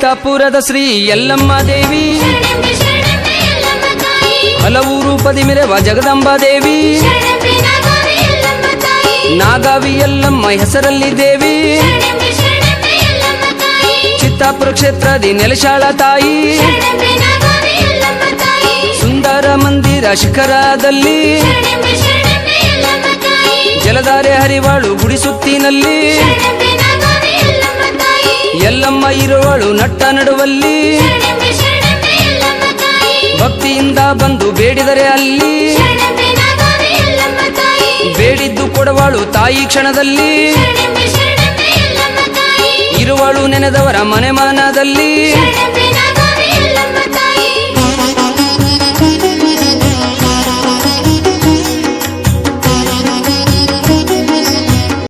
ಚಿತ್ತಾಪುರದ ಶ್ರೀ ಯಲ್ಲಮ್ಮ ದೇವಿ. ಎಲ್ಲಮ್ಮ ತಾಯಿ. ಹಲವು ರೂಪದಿ ಮೆರವ ಜಗದಂಬ ದೇವಿ. ನಾಗಾವಿ ಎಲ್ಲಮ್ಮ ಯಲ್ಲಮ್ಮ ಹೆಸರಲ್ಲಿ ದೇವಿ. ಚಿತ್ತಾಪುರ ಕ್ಷೇತ್ರದಿ ನೆಲಶಾಳ ತಾಯಿ. ಸುಂದರ ಮಂದಿರ ಶಿಖರದಲ್ಲಿ. ಜಲಧಾರೆ ಹರಿವಾಳು ಗುಡಿ ಇರುವಳು ನಟ್ಟ ನಡುವಲ್ಲಿ. ಭಕ್ತಿಯಿಂದ ಬಂದು ಬೇಡಿದರೆ ಅಲ್ಲಿ. ಬೇಡಿದ್ದು ಕೊಡವಾಳು ತಾಯಿ ಕ್ಷಣದಲ್ಲಿ. ಇರುವಳು ನೆನೆದವರ ಮನೆ ಮನದಲ್ಲಿ.